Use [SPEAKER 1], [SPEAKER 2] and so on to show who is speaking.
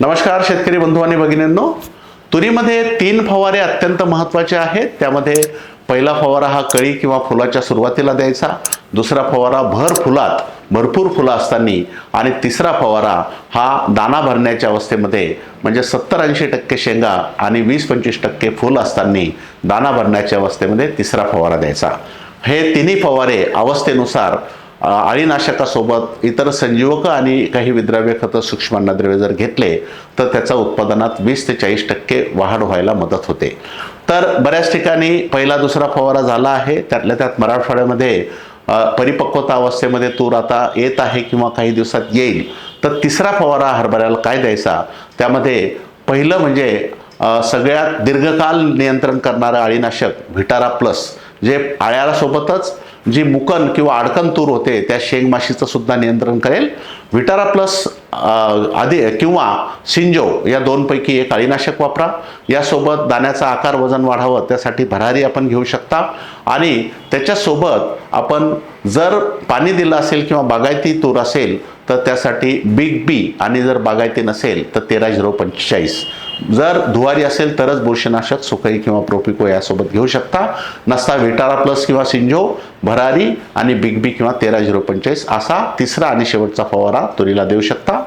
[SPEAKER 1] नमस्कार शेतकरी बंधू आणि भगिनींनो. तुरीमध्ये तीन फवारे अत्यंत महत्त्वाचे आहेत. त्यामध्ये पहिला फवारा हा कळी किंवा फुलाच्या सुरुवातीला द्यायचा. दुसरा फवारा भर फुलात भरपूर फुलं असताना. आणि तिसरा फवारा हा दाना भरण्याच्या अवस्थेमध्ये म्हणजे सत्तर ऐंशी टक्के शेंगा आणि वीस पंचवीस टक्के फुल असताना दाना भरण्याच्या अवस्थेमध्ये तिसरा फवारा द्यायचा. हे तिन्ही फवारे अवस्थेनुसार अळीनाशकासोबत इतर संजीवक आणि काही विद्राव्य खतं सूक्ष्म अन्नद्रव्य जर घेतले तर त्याचा उत्पादनात वीस ते चाळीस टक्के वाढ व्हायला मदत होते. तर बऱ्याच ठिकाणी पहिला दुसरा फवारा झाला आहे. त्यातल्या त्यात मराठवाड्यामध्ये परिपक्वता अवस्थेमध्ये तूर आता येत आहे किंवा काही दिवसात येईल. तर तिसरा फवारा हरभऱ्याला काय द्यायचा? त्यामध्ये पहिलं म्हणजे सगळ्यात दीर्घकाल नियंत्रण करणारं अळीनाशक व्हिटारा प्लस जे आळ्याला सोबतच जी मुकन किंवा अडकन तूर होते त्या शेंगमाशीचं सुद्धा नियंत्रण करेल. विटारा प्लस आधी किंवा सिंजो या दोनपैकी एक अळीनाशक वापरा. यासोबत दाण्याचा आकार वजन वाढावं त्यासाठी भरारी आपण घेऊ शकता. आणि त्याच्यासोबत आपण जर पाणी दिलं असेल किंवा बागायती तूर असेल तर त्यासाठी बिग बी आणि जर बागायती नसेल तर तेरा झिरो पंचेचाळीस. जर धुवारी असेल तरच बुरशीनाशक सुकई किंवा प्रोपिको यासोबत घेऊ शकता. नसता विटारा प्लस किंवा सिंजो भरारी आणि बिग बी किंवा तेरा झिरो पंचेचाळीस असा तिसरा आणि शेवटचा फवारा तुरीला देऊ शकता.